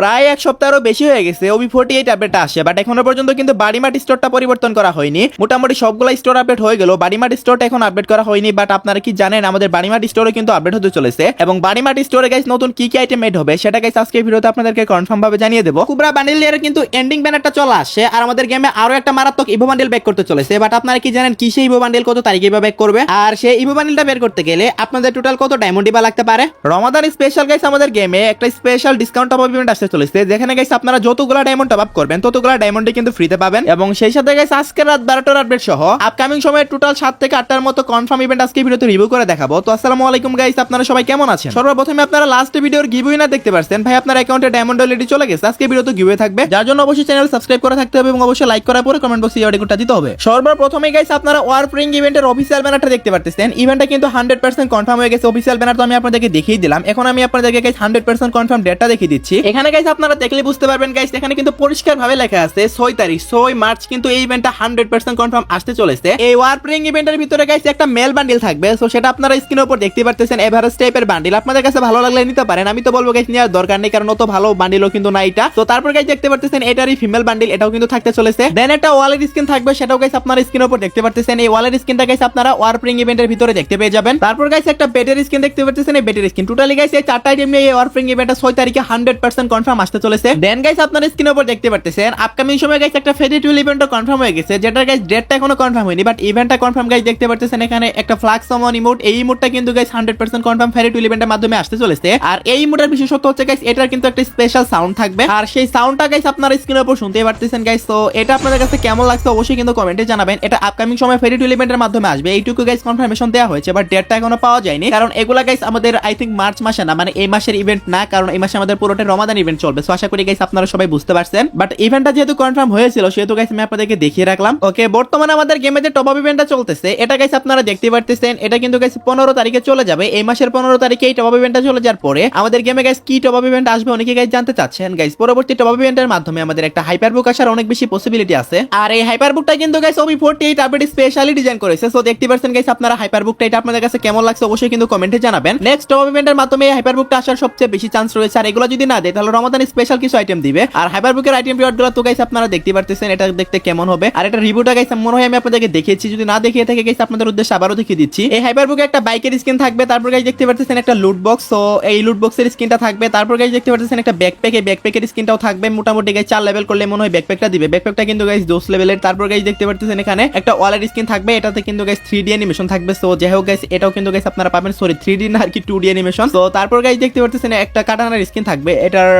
প্রায় এক সপ্তাহেরও বেশি হয়ে গেছে, ওবি ফোর্টি এইট আপডেটটা আসে বাট এখনও পর্যন্ত কিন্তু বাড়িমাটি স্টোরটা পরিবর্তন করা হয়নি। মোটামুটি সবগুলো স্টোর আপডেট হয়ে গেল, বাড়িমাটি স্টোরটা এখন আপডেট করা হয়নি বাট আপনারা কি জানেন, আমাদের বাড়িমাটি স্টোরে কিন্তু আপডেট হতে চলেছে, এবং বাড়িমাটি স্টোরে গাইস নতুন কি কি আইটেম এড হবে, সেটা গাইস আজকে ভিডিওতে আপনাদেরকে কনফার্ম ভাবে জানিয়ে দেবো। কুবরা বান্ডিল এর কিন্তু এন্ডিং ব্যানারটা চলে আসে আর আমাদের গেমে আরও একটা মারাত্মক ইভো বান্ডিল ব্যাক করতে চলেছে বাট আপনারা কি জানেন কি সেই ইভো বান্ডিল কত তারিখে ব্যাক করবে? আর সেই ইভো বান্ডিলটা বের করতে গেলে আপনাদের টোটাল কত ডায়মন্ড বা লাগতে পারে? রমাদান স্পেশাল গাইস আমাদের গেমে একটা স্পেশাল ডিসকাউন্ট আপ ইভেন্ট আসতে চলেছে যেখানে গাইস আপনারা যতগুলো ডায়মন্ড টপ আপ করবেন, ততগুলো ডায়মন্ডই কিন্তু ফ্রিতে পাবেন। এবং সেই সাথে গাইস আজকে রাত বারোটার আপডেট সহ আপকামিং সময়ে টোটাল সাত থেকে আটটার মতো কনফার্ম ইভেন্ট আজকে ভিডিওতে রিভিউ করে দেখাবো। তো আসসালামু আলাইকুম গাইস আপনারা সবাই কেমন আছেন? সর্বপ্রথমে আপনারা লাস্ট ভিডিওর গিভওয়ে না দেখতে পারছেন। ভাই, আপনার অ্যাকাউন্টে ডায়মন্ড অলরেডি চলে গেছে। আজকে ভিডিওতে গিভওয়ে থাকবে। যার জন্য অবশ্যই চ্যানেল সাবস্ক্রাইব করা থাকতে হবে এবং অবশ্যই লাইক করার পরে কমেন্ট বক্সে অডিওটা দিতে হবে। সর্বপ্রথমে গাইস আপনারা ওয়ার প্রিং ইভেন্টের অফিসিয়াল ব্যানারটা দেখতে পারতেছেন। ইভেন্টটা কিন্তু হান্ড্রেড পার্সেন্ট কনফার্ম হয়ে গেছে। অফিসিয়াল ব্যানার তো আমি আপনাদেরকে দেখিয়ে দিলাম। এখন আমি আপনাদেরকে গাইস হান্ড্রেড পার্সেন্ট কনফার্ম ডেটটা দেখিয়ে দিচ্ছি। এখানে গাইস আপনারা দেখলে বুঝতে পারবেন গাইস এখানে কিন্তু পরিষ্কার ভাবে লেখা আছে ছয় তারিখ, ছয় মার্চ কিন্তু এই ইভেন্টটা হান্ড্রেড পার্সেন্ট কনফার্ম আসতে চলেছে। এই ওয়ার প্রিং ইভেন্টের ভিতরে গাইস একটা মেল বান্ডিল থাকবে তো সেটা আপনারা স্ক্রিনের উপর দেখতে পারতেছেন এভারেজ টাইপের বান্ডিল আপনাদের কাছে ভালো লাগলে নিতে পারেন, আমি তো বলব গাইস নেওয়ার দরকার নেই, কারণ অত ভালো বান্ডিলও কিন্তু না এটা। তো তারপর গাইস দেখতে পারতেছেন, এটারই ফিমেল বান্ডিল এটাও কিন্তু থাকতে চলেছে। দেন একটা ওয়ালের স্ক্রিন থাকবে, সেটাও গাইস আপনারা স্ক্রিনের উপর দেখতে পারতেছেন। এই ওয়ালের স্ক্রিনটা গাইস আপনারা ওয়ার প্রিং ইভেন্টের ভিতরে দেখতে পেয়ে যাবেন। তারপর গাইস একটা বেটের স্ক্রিন দেখতে পারতেছেন, এই বেটের স্ক্রিন টোটালি গাইস এই চারটা আইটেম নিয়ে এই ওয়ার প্রিং ইভেন্টটা ছয় তারিখে হান্ড্রেড পার্সেন্ট কনফার্ম আসতে চলেছে। দেন গাইস আপনারা স্ক্রিনের উপর দেখতে পারতেছেন আপকামিং সময় গাইস একটা ফেরি টুল ইভেন্টও কনফার্ম হয়ে গেছে যেটা গাইস ডেটটা এখনও কনফার্ম হয়নি বাট ইভেন্টটা কনফার্ম গাইস দেখতে পারতেছেন এখানে একটা ফ্লাক্স সমন ইমোট এই ইমোটটা কিন্তু গাইস হান্ড্রেড পার্সেন্ট কনফার্ম ফেরি টুল ইভেন্টের মাধ্যমে আসতে চলেছে। আর এই ইমোটের বিশেষত্ব হচ্ছে গাইস এটার কিন্তু একটা স্পেশাল সাউন্ড থাকবে। আর সেই সাউন্ডটা গাইস আপনারা স্ক্রিনের উপর শুনতে পারতেছেন গাইস তো এটা আপনাদের কাছে কেমন লাগছে অবশ্যই কিন্তু কমেন্টে জানাবেন। এটা আপকামিং সময় ফেরি টুল ইভেন্টের মাধ্যমে আসবে, এইটুকু গাইস কনফার্মেশন দেওয়া হয়েছে বাট ডেটটা এখনও পাওয়া যায়নি। কারণ এগুলা গাইস আমাদের আই থিঙ্ক মার্চ মাসে না মানে এই মাসের ইভেন্ট না, কারণ এই মাসে আমাদের পুরোটা রমাদান ইভেন্ট চলবে। সো আশা করি গাইস আপনারা সবাই বুঝতে পারছেন। বাট ইভেন্টটা যেহেতু কনফার্ম হয়েছিল, সেহেতু গাইস আমি আপনাদেরকে দেখিয়ে রাখলাম। ওকে বর্তমানে আমাদের গেমে যে টপ আপ ইভেন্টটা চলতেছে, এটা গাইস আপনারা দেখতে পারতেছেন। এটা কিন্তু গাইস পনেরো তারিখে চলে যাবে। এই মাসের পনেরো তারিখে এই টপ আপ ইভেন্টটা চলে যাওয়ার পরে আমাদের গেমে গাইস কি টপ আপ ইভেন্ট আসবে অনেকে গাইস জানতে চাচ্ছেন। গাইস পরবর্তী টপ আপ ইভেন্টের মাধ্যমে আমাদের একটা হাইপার বুক আসার অনেক বেশি পসিবিলিটি আছে। আর এই হাইপার বুকটা কিন্তু guys OB forty eight update specially design করেছে। সো দেখতে পাচ্ছেন গাইস আপনারা হাইপার বুকটা এটা আপনাদের কাছে কেমন লাগছে অবশ্যই কিন্তু কমেন্টে জানাবেন। নেক্সট টপ আপ ইভেন্টের মাধ্যমে হাইপার বুকটা আসার সবচেয়ে বেশি চান্স রয়েছে। আর এগুলো যদি না দেয়, তাহলে রমাদান স্পেশাল কিছু আইটেম দিবে। আর হাইপার বুকের আইটেম রিওয়ার্ডগুলো তো গাইস আপনারা দেখতে পারতেছেন, এটা দেখতে কেমন হবে। আর এটা রিভিউটা গাইস মনে হয় আমি আপনাদেরকে দেখিয়েছি। যদি না দেখিয়ে থাকে গাইস আপনাদের উদ্দেশ্যে আবারও দেখিয়ে দিচ্ছি। এই হাইপার বুকে একটা বাইকের স্কিন থাকবে, তারপর গাইস দেখতে পারতেছেন একটা লুট বক্স তো এই লুট বক্সের স্কিনটা থাকবে, তারপর গাইস দেখতে পারতেছেন একটা ব্যাকপ্যাক এই ব্যাকপ্যাকের স্কিনটাও থাকবে, মোটামুটি গাইস চার লেভেল করলে মনে হয় ব্যাকপ্যাকটা দিবে। ব্যাকপ্যাকটা কিন্তু গাইস দোষ লেভেলের তারপর গাইস দেখতে পারতেছেন এখানে একটা ওয়ালের স্কিন থাকবে, এটাতে কিন্তু গাইস থ্রি ডি অ্যানিমেশন থাকবে। সো যাই হোক গাইস এটাও কিন্তু গাইস আপনারা পাবেন। সরি থ্রি ডি না, আর কি টু ডি অ্যানিমেশন তো তারপর গাইস দেখতে পারতেছেন একটা কাটানার স্কিন থাকবে। এটার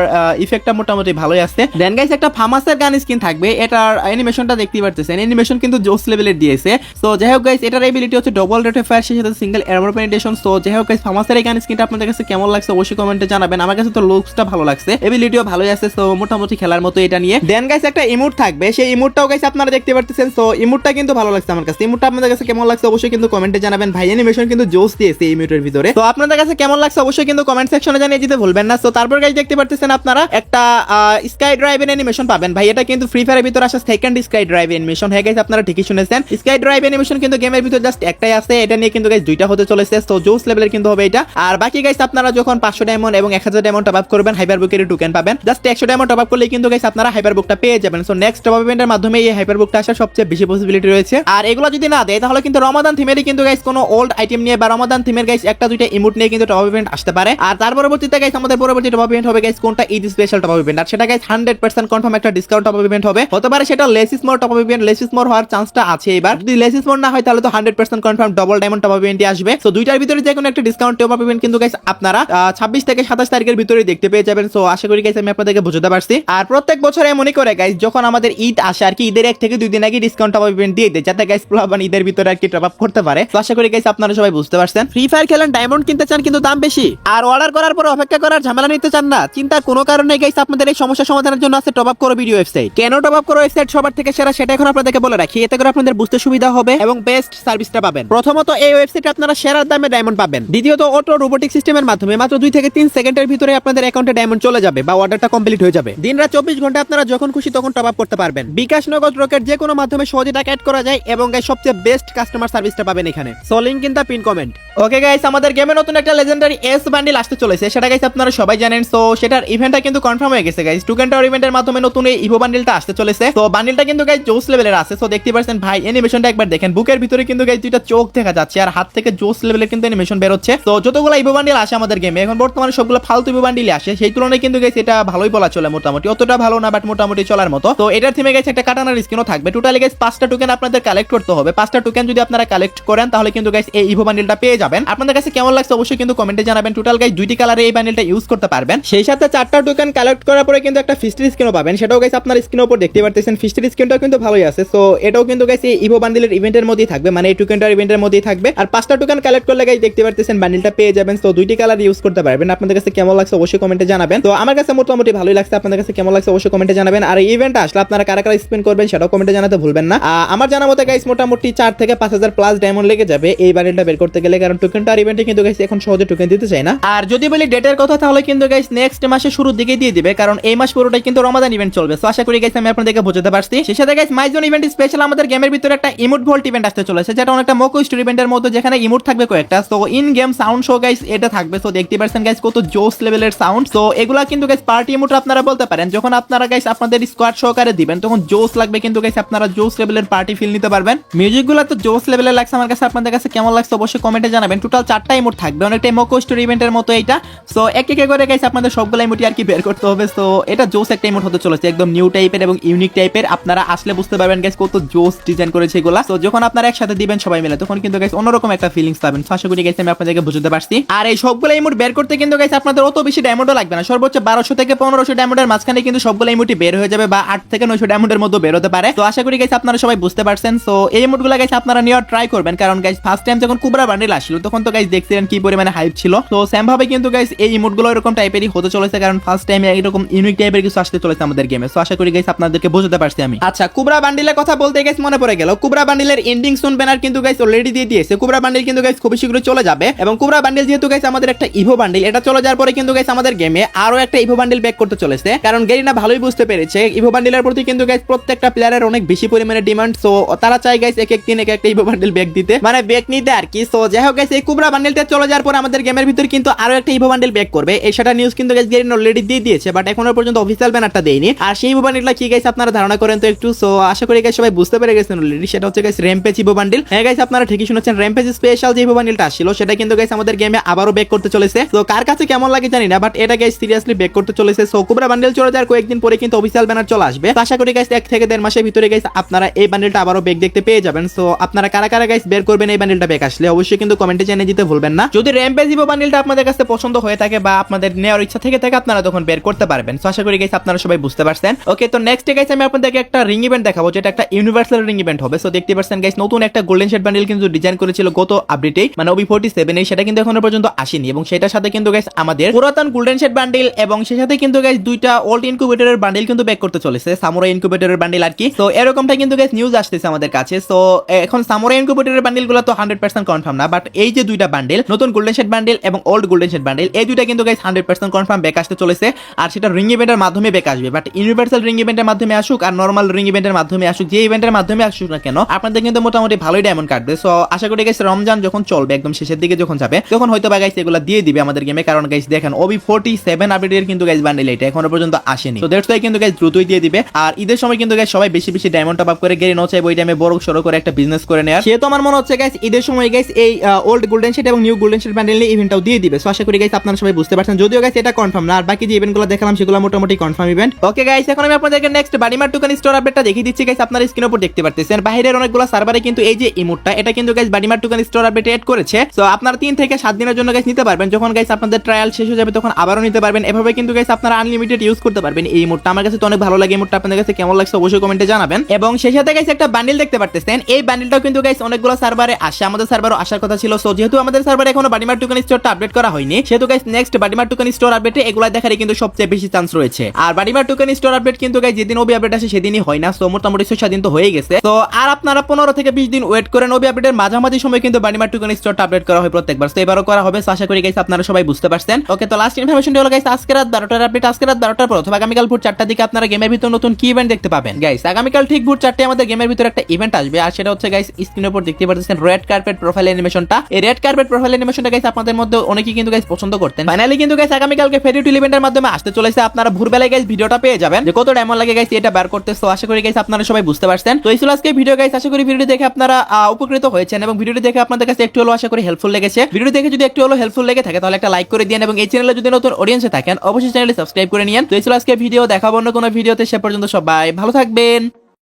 ইফেক্টটা মোটামুটি ভালোই আছে। দেন গাইস একটা ফার্মাসের গান স্কিন থাকবে। এটার অ্যানিমেশনটা দেখতে পারতেছেন। অ্যানিমেশন কিন্তু জোস লেভেলের দিয়েছে। সো যাই হোক গাইস এটার এবিলিটি হচ্ছে ডবল রেট ফায়ার সেই সাথে সিঙ্গেল এরমর পেনিটেশন সো যাই হোক গাইস ফার্মাসের এই গান স্কিনটা আপনাদের কাছে কেমন লাগছে অবশ্যই কমেন্টে জানাবেন। আমার কাছে তো লুকসটা ভালো লাগছে। এবিলিটিও ভালোই আছে সো মোটামুটি খেলার মতো এটা নিয়ে। দেন গাইস একটা ইমোট থাকবে। সেই ইমোটটাও গাইস আপনারা দেখতে পারতেছেন। সো ইমোটটা কিন্তু ভালো লাগছে আমার কাছে। ইমোটটা আপনাদের কাছে কেমন লাগছে অবশ্যই কিন্তু কমেন্টে জানাবেন। ভাই অ্যানিমেশন কিন্তু জোস দিয়েছে এই ইমোটের ভিতরে। তো আপনাদের কাছে কেমন লাগছে অবশ্যই কিন্তু কমেন্ট সেকশনে জানিয়ে দিতে ভুলবেন না। সো তারপর গাইস দেখতে পারতেছেন আপনারা একটা স্কাই ড্রাইভ অ্যানিমেশন পাবেন। ভাই, এটা কিন্তু ফ্রি ফায়ারের ভিতরে আসা সেকেন্ড স্কাই ড্রাইভ অ্যানিমেশন হয়ে গেছে আপনারা ঠিকই শুনেছেন। স্কাই ড্রাইভ অ্যানিমেশন কিন্তু গেমের ভিতরে জাস্ট একটাই আছে। এটা নিয়ে কিন্তু গাইস দুইটা হতে চলেছে। তো জোস লেভেলের কিন্তু হবে এটা। আর বাকি গাইস আপনারা যখন পাঁচশো ডায়মন্ড এবং এক হাজার ডায়মন্ড টপ আপ করবেন হাইপার বুকের টোকেন পাবেন। জাস্ট একশো ডায়মন্ড টপ আপ করলে কিন্তু গাইস আপনারা হাইপার বুকটা পেয়ে যাবেন। সো নেক্সট টপ ইভেন্টের মাধ্যমে এই হাইপার বুকটা আসার সবচেয়ে বেশি পসিবিলিটি রয়েছে। আর এগুলো যদি না দেয়, তাহলে কিন্তু রমাদান থিমেরই কিন্তু গাইস কোনো ওল্ড আইটেম নিয়ে বা রমাদান থিমের গাইস একটা দুইটা ইমোট নিয়ে কিন্তু টপ ইভেন্ট আসতে পারে। আর তার পরবর্তীতে গাইস আমাদের পরবর্তী টপ ইভেন্ট হবে গাইস কোনটা? ঈদ স্পেশাল টপ ইভেন্ট আর সেটা গাইস হান্ড্রেড পার্সেন্ট কনফার্ম একটা ডিসকাউন্ট টপ ইভেন্ট হবে। হতে পারে সেটা লেসিস মোর টপ ইভেন্ট লেসিস মোর হওয়ার চান্সটা আছে এবার। যদি লেসিস মোর না হয় তাহলে তো hundred percent confirm double diamond top ইভেন্টই আসবে। তো দুইটার ভিতরে যে কোনো একটা ডিসকাউন্ট টপ আপ ইভেন্ট কিন্তু গাইস আপনারা ছাব্বিশ থেকে সাতাশ তারিখের ভিতরে দেখতে পেয়ে যাবেন। সো আশা করি গাইস আমি আপনাদেরকে বুঝতে পারছি। আর প্রত্যেক বছর এমনই করে গাইস যখন আমাদের ঈদ আসে আর কি, ঈদের এক থেকে দুই দিন আগে ডিসকাউন্ট টপ ইভেন্ট দিয়ে দেয়, যাতে গাইস প্লাবান ঈদের ভিতরে আর কি টপ আপ করতে পারে। তো আশা করি গাইস আপনারা সবাই বুঝতে পারছেন। ফ্রি ফায়ার খেলেন ডায়মন্ড কিনতে চান কিন্তু দাম বেশি। আর অর্ডার করার পর অপেক্ষা করার ঝামেলা নিতে চান না। চিন্তা কোনো কারণে গাইস আপনাদের এই সমস্যা সমাধানের জন্য আছে টপ আপ করো ভিডিও ওয়েবসাইট কেন টপ আপ করো ওয়েবসাইট সবার থেকে সেরা সেটা এখন আপনাদেরকে বলে রাখি। এতে করে আপনাদের বুঝতে সুবিধা হবে এবং বেস্ট সার্ভিসটা পাবেন। প্রথমত এই ওয়েবসাইটে আপনারা সেরার দামে ডায়মন্ড পাবেন। দ্বিতীয়ত অটো রোবোটিক সিস্টেমের মাধ্যমে মাত্র দুই থেকে তিন সেকেন্ডের ভিতরে আপনাদের অ্যাকাউন্টে ডায়মন্ড চলে যাবে বা অর্ডারটা কমপ্লিট হয়ে যাবে। দিন রাত চব্বিশ ঘণ্টা আপনারা যখন খুশি তখন টপ আপ করতে পারবেন। বিকাশ নগদ রকেট যে কোনো মাধ্যমে সহজে টাকা অ্যাড করা যায় এবং guys, সবচেয়ে বেস্ট কাস্টমার সার্ভিসটা পাবেন এখানে। So link in the pin comment okay guys আমাদের গেমে নতুন একটা লেজেন্ডারি এস বান্ডিল আসতে চলেছে। সেটা গাইস আপনারা সবাই জানেন। সো সেটার ইভেন্টটা কিন্তু কনফার্ম হয়ে গেছে গাইস টোকেন টাওয়ার ইভেন্টের মাধ্যমে নতুন এই ইভো বান্ডিলটা আসতে চলেছে। তো বান্ডিলটা কিন্তু গাইস জোস লেভেলের আছে। তো দেখতে পাচ্ছেন, ভাই অ্যানিমেশনটা একবার দেখেন। বুকের ভিতরে কিন্তু গাইস দুইটা চোখ দেখা যাচ্ছে আর হাত থেকে জোস লেভেলের কিন্তু অ্যানিমেশন বের হচ্ছে তো যতগুলো ইভো বান্ডিল আসে আমাদের গেমে এখন বর্তমানে সবগুলো ফালতু ইভো বান্ডিলই আসে। সেই তুলনায় কিন্তু গাইস এটা ভালোই বলা চলে মোটামুটি। অতটা ভালো না বাট মোটামুটি চলার মতো। তো এটার থিমে গেছে একটা কাটানার স্কিনও থাকবে। টোটালি গাইস পাঁচটা টোকেন আপনাদের কালেক্ট করতে হবে। পাঁচটা টোকেন যদি আপনারা কালেক্ট করেন, তাহলে কিন্তু গাইস এই ইভো বান্ডিলটা পেয়ে যাবেন। আপনাদের কাছে কেমন লাগছে, অবশ্যই কিন্তু কমেন্টে জানাবেন। টোটাল গাইজ দুইটি কালারে এই বান্ডিলটা ইউজ করতে পারবেন। সেই সাথে চারটা টোকেন কালেক্ট করার পরে কিন্তু একটা ফিস্টের স্কিনও পাবেন। সেটাও গাইস আপনার স্ক্রিনের উপর দেখতে পারতেছেন। ফিস্টের স্কিনটাও কিন্তু ভালোই আছে। সো এটাও কিন্তু গাইস এই ইভো বান্ডিলের ইভেন্টের মধ্যেই থাকবে। মানে এই টোকেনটার ইভেন্টের মধ্যেই থাকবে। আর পাঁচটা টোকেন কালেক্ট করলে গাইস দেখতে পারতেছেন বান্ডিলটা পেয়ে যাবেন। তো দুইটি কালার ইউজ করতে পারবেন। আপনাদের কাছে কেমন লাগছে অবশ্যই কমেন্টে জানাবেন। তো, আমার কাছে মোটামুটি ভালোই লাগছে। আপনাদের কাছে কেমন লাগছে অবশ্যই কমেন্টে জানাবেন। আর ইভেন্ট আসলে আপনারা কারা কারা স্পেন্ড করবেন সেটাও কমেন্টে জানাতে ভুলবেন না। আমার জানা মতে গাইস মোটামুটি চার থেকে পাঁচ হাজার প্লাস ডায়মন্ড লেগে যাবে এই বান্ডিলটা বের করতে গেলে। কারণ টোকেনটার ইভেন্টে কিন্তু গাইস এখন সহজে টোকেন দিতে চায় না। আর যদি বলি ডেটের কথা, তাহলে কিন্তু গাইস নেক্সট মাসে শুরুর দিকে দিয়ে দিবে, কারণ এই মাস পুরোটাই কিন্তু রমাদান ইভেন্ট চলবে। তো আশা করি গাইস আমি আপনাদেরকে বোঝাতে পারছি। সেই সাথে গাইস মাইজন ইভেন্ট স্পেশাল আমাদের গেমের ভিতরে একটা ইমোট ভোল্ট ইভেন্ট আসতে চলেছে, যেটা অনেকটা মোকো স্টোরি ইভেন্টের মতো, যেখানে ইমোট থাকবে কয়েকটা। তো in game sound show guys এটা থাকবে। তো দেখতে পারছেন গাইস কত জোস লেভেলের সাউন্ড তো এগুলা কিন্তু গাইস পার্টি ইমোট আপনারা বলতে পারেন। যখন আপনারা গাইস আপনাদের স্কোয়াড সহকারে দিবেন, তখন জোস লাগবে কিন্তু গাইস আপনারা জোস লেভেলের পার্টি ফিল নিতে পারবেন। মিউজিকগুলো তো জোস লেভেলের লাগছে আমার কাছে, আপনাদের কাছে কেমন লাগছে অবশ্যই কমেন্টে জানাবেন। টোটাল চারটা ইমোট থাকবে অনেকটা মোকো স্টোরি ইভেন্টের মতো এইটা। সো এক এক করে গাইস আপনাদের সবগুলো ইমোটি আর কি বের করতে হবে? সো এটা জোস একটা ইমোট হতে চলেছে, একদম নিউ টাইপের এবং ইউনিক টাইপের আপনারা আসলে বুঝতে পারবেন গাইস কত জোস ডিজাইন করেছে এগুলা। তো যখন আপনারা একসাথে দিবেন সবাই মিলে, তখন কিন্তু গাইস অন্যরকম একটা ফিলিংস পাবেন। আশা করি গাইস আমি আপনাদেরকে বুঝতে পারছি। আর এই সবগুলো ইমোট বের করতে কিন্তু গাইস আপনাদের অত বেশি ডায়মন্ডও লাগবে না। সর্বোচ্চ বারোশো থেকে পনেরোশো ডায়মন্ডের মাঝখানে কিন্তু সবগুলো ইমোটি বের হয়ে যাবে বা আট থেকে নয়শো ডায়মন্ডের মধ্যে বের হতে পারে। তো আশা করি গাইস আপনারা সবাই বুঝতে পারছেন। সো এই ইমোটগুলো গাইস আপনারা নেওয়ার ট্রাই করবেন। কারণ গাইস ফার্স্ট টাইম যখন কুবরা বান্ডেল আসলো, তখন তো গাইস দেখছিলেন কি পরিমাণে হাইপ ছিল। তো সেম ভাবে কিন্তু গাইস এই ইমোটগুলো এরকম টাইপেরই হতে চলেছে। কারণ ফার্স্ট টাইম এরকম ইউনিক টাইপের কিছু আসতে চলেছে আমাদের গেমে সো আশা করি গাইস আপনাদেরকে বুঝতে পারছি আমি। আচ্ছা কুবরা বান্ডিলের কথা বলতে গাইস মনে পড়ে গেল। কুবরা বান্ডিলের এন্ডিং সুন ব্যানার কিন্তু গাইস অলরেডি দিয়ে দিয়েছে। কুবরা বান্ডিল কিন্তু গাইস খুবই শীঘ্রই চলে যাবে। এবং কুবরা বান্ডিল যেহেতু গাইস আমাদের একটা ইভো বান্ডিল এটা চলে যাওয়ার পরে কিন্তু গাইস আমাদের গেমে আরও একটা ইভো বান্ডিল ব্যাক করতে চলেছে। কারণ গেরিনা ভালোই বুঝতে পেরেছে ইভো বান্ডিলের প্রতি কিন্তু গাইস প্রত্যেকটা প্লেয়ারের অনেক বেশি পরিমাণে ডিমান্ড সো তারা চায় গাইস এক এক দিন এক একটা ইভো বান্ডিল ব্যাক দিতে। মানে ব্যাক নিতে আর কি। সো যাই হোক গাইস এই কুবরা বান্ডিলটা চলে যাওয়ার পর আমাদের গেমের ভিতর কিন্তু আরও একটা ইভো বান্ডিল ব্যাক করবে। এই সেটা নিউজ কিন্তু গাইস গেরিনা দিয়ে দিয়েছে বাট এখনও পর্যন্ত অফিসিয়াল ব্যানারটা দেয়নি। আর সেই ইভো বান্ডিলটা কি গাইস আপনারা ধারণা করেন তো একটু? সো আশা করি গাইস সবাই বুঝতে পেরে গেছেন অলরেডি সেটা হচ্ছে গাইস র্যাম্পেজ ইভো বান্ডিল হ্যাঁ গাইস আপনারা ঠিকই শুনেছেন র্যাম্পেজ স্পেশাল যে ইভো বান্ডিলটা আসছিল, সেটা কিন্তু গাইস আমাদের গেমে আবারও ব্যাক করতে চলেছে। তো কার কাছে কেমন লাগে জানি না বাট এটা গাইস সিরিয়াসলি ব্যাক করতে চলেছে। সো কুবরা বান্ডিল চলে যাওয়ার কয়েকদিন পরে কিন্তু অফিসিয়াল ব্যানার চলে আসবে। আশা করি গাইস এক থেকে দেড় মাসের ভিতরে গাইস আপনারা এই বান্ডিলটা আবারও ব্যাক দেখতে পেয়ে যাবেন। সো আপনারা কারা কারা গাইস বের করবেন এই বান্ডিলটা ব্যাক আসলে, অবশ্যই কিন্তু কমেন্টে জানিয়ে দিতে ভুলবেন না। যদি র্যাম্পেজ ইভো বান্ডিলটা আপনাদের কাছে পছন্দ হয়ে থাকে বা আপনাদের নেওয়ার ইচ্ছা থেকে থাকে, আপনারা তখন বের করতে পারবেন। সো আশা করি গাইস আপনারা সবাই বুঝতে পারছেন। ওকে তো নেক্সট গাইস আমি আপনাদেরকে একটা রিং ইভেন্ট দেখাবো, যেটা একটা ইউনিভার্সাল রিং ইভেন্ট হবে। সো দেখতে পাচ্ছেন গাইস নতুন একটা গোল্ডেন শেড বান্ডিল কিন্তু ডিজাইন করেছিল গত আপডেটে মানে ওবি ফোর্টি সেভেন সেটা কিন্তু এখনও পর্যন্ত আসেনি। এবং সেটার সাথে কিন্তু গাইস আমাদের পুরাতন গোল্ডেন শেড বান্ডিল এবং সে সাথে কিন্তু গাইস দুইটা ওল্ড ইনকিউবেটরের বান্ডিল কিন্তু ব্যাক করতে চলেছে সামুরা ইনকিউবেটরের বান্ডিল আর কি। তো এরকমটা কিন্তু গাইস নিউজ আসতেছে আমাদের কাছে। সো এখন সামুরা ইনকিউবেটরের বান্ডিলগুলো তো হান্ড্রেড পার্সেন্ট কনফার্ম না বাট এই যে দুইটা বান্ডিল নতুন গোল্ডেন শেড বান্ডিল এবং ওল্ড গোল্ডেন শেড বান্ডিল এই দুইটা কিন্তু guys hundred percent confirm back আসতে চলেছে আর সেটা রিং ইভেন্টের মাধ্যমে ব্যাক আসবে। বাট ইউনিভার্সাল রিং ইভেন্টের মাধ্যমে আসুক আর নর্মাল রিং ইভেন্টের মাধ্যমে আসুক, যে ইভেন্টের মাধ্যমে আসুক না কেন, আপনাদের কিন্তু মোটামুটি ভালোই ডায়মন্ড কাটবে। সো আশা করি গাইস রমজান যখন চলবে, একদম শেষের দিকে যখন যাবে, তখন হয়তো বা গাইস এগুলো দিয়ে দিবে আমাদের গেমে কারণ গাইস দেখেন ওবি ফোর্টি সেভেন আপডেটের কিন্তু গাইস বান্ডিল এটা এখনও পর্যন্ত আসেনি। তো ওয়াই কিন্তু গাইস দ্রুতই দিয়ে দিবে। আর ঈদের সময় কিন্তু গাইস সবাই বেশি বেশি ডায়মন্ড টপ আপ করে গেরি নো চাইবে, ওই টাইমে বড় সড়ো করে একটা বিজনেস করে নেওয়ার তো আমার মনে হচ্ছে গাইস ঈদের সময় গাইস এই ওল্ড গোল্ডেন শিট এবং নিউ গোল্ডেন শিট বান্ডিল ইভেন্টটাও দিয়ে দিবে। সো আশা করি গাইস আপনারা সবাই বুঝতে পারছেন। যদিও গাইস এটা কনফার্ম না আর বাকি যে ইভেন্টগুলো দেখালাম সেগুলো মোটামুটি কনফার্ম ইভেন্ট ওকে গাইস এখন আমি আপনাদেরকে নেক্সট বাড়িমার টুকান স্টোর আপডেটটা দেখিয়ে দিচ্ছি গাইস আপনারা স্ক্রিনের উপর দেখতে পারতেছেন। বাইরের অনেকগুলো সার্ভারে কিন্তু এই যে ইমোটটা এটা কিন্তু গাইস বাড়িমার টুকান স্টোর আপডেট এড করেছে। সো আপনারা তিন থেকে সাত দিনের জন্য গাইস নিতে পারবেন। যখন গাইস আপনাদের ট্রায়াল শেষ হয়ে যাবে, তখন আবারও নিতে পারবেন। এভাবে কিন্তু গাইস আপনারা আনলিমিটেড ইউজ করতে পারবেন এই ইমোটটা আমার কাছে তো অনেক ভালো লাগে ইমোটটা আপনাদের কাছে কেমন লাগছে অবশ্যই কমেন্টে জানাবেন। এবং সেই সাথে গাইস একটা বান্ডিল দেখতে পারতেছেন। এই বান্ডিলটাও কিন্তু গাইস অনেকগুলো সার্ভারে আসে। আমাদের সার্ভারও আসার কথা ছিল। সো যেহেতু আমাদের সার্ভারে এখনও বাড়িমার টুকান স্টোরটা আপডেট করা হয়নি, সেহেতু গাইস নেক্সট বাড়িমার টুকান স্টোর আপডেটে এগুলো দেখারই কিন্তু সবচেয়ে বেশি চান্স রয়েছে। আর বাড়িমার টুকান স্টোর আপডেট কিন্তু গাইস যেদিন ওবি আপডেট আসে সেদিনই হয় না। সো মোটামুটি দিন তো হয়ে গেছে। তো আর আপনারা পনেরো থেকে বিশ দিন ওয়েট করেন ওবি আপডেটের মাঝামাঝি সময় কিন্তু বাড়িমার টুকান স্টোরটা আপডেট করা হয় প্রত্যেকবার। তো এবারও করা হবে। আশা করি গাইস আপনারা সবাই বুঝতে পারছেন। ওকে তো লাস্ট ইনফরমেশনটা হলো গাইস আজকে রাত বারোটার আপডেট আজকে রাত বারোটার পর অথবা আগামীকাল ভোর চারটার দিকে আপনারা গেমের ভিতর নতুন কি ইভেন্ট দেখতে পাবেন। গাইস আগামীকাল ঠিক ভোর চারটে আমাদের গেমের ভিতর একটা ইভেন্ট আসবে। আর সেটা হচ্ছে গাইস স্ক্রিনের উপর দেখতে পাচ্ছেন রেড কার্পেট প্রোফাইল অ্যানিমেশনটা এই রেড কার্পেট প্রোফাইল অ্যানিমেশনটা গাইস আপনাদের মধ্যে অনেকেই কিন্তু গাইস পছন্দ করতেন। ফাইনালি কিন্তু গাইস আগামীকালকে ফেরি টু ইভেন্টের মাধ্যমে আসতে চলেছে। আপনারা ভোরবেলায় গাইস ভিডিওটা পেয়ে যাবেন। যে কত এমন লাগে গাইস এটা বের করতে। তো আশা করি গাইস আপনারা সবাই বুঝতে পারছেন। তো এই ছিল আজকে ভিডিও গাইস আশা করি ভিডিও দেখে আপনারা উপকৃত হয়েছেন এবং ভিডিওটি দেখে আপনাদের কাছে একটু হলো আশা করি হেল্পফুল লেগেছে। ভিডিও দেখে যদি একটু হলো হেল্পফুল লেগে থাকে, তাহলে একটা লাইক করে দিন এবং এই চ্যানেলে যদি নতুন অডিয়েন্সে থাকেন, অবশ্যই চ্যানেলটি সাবস্ক্রাইব করে নিন তো এই ছিল আজকে ভিডিও দেখাবো অন্য কোনো ভিডিওতে সে পর্যন্ত সবাই ভালো থাকবেন।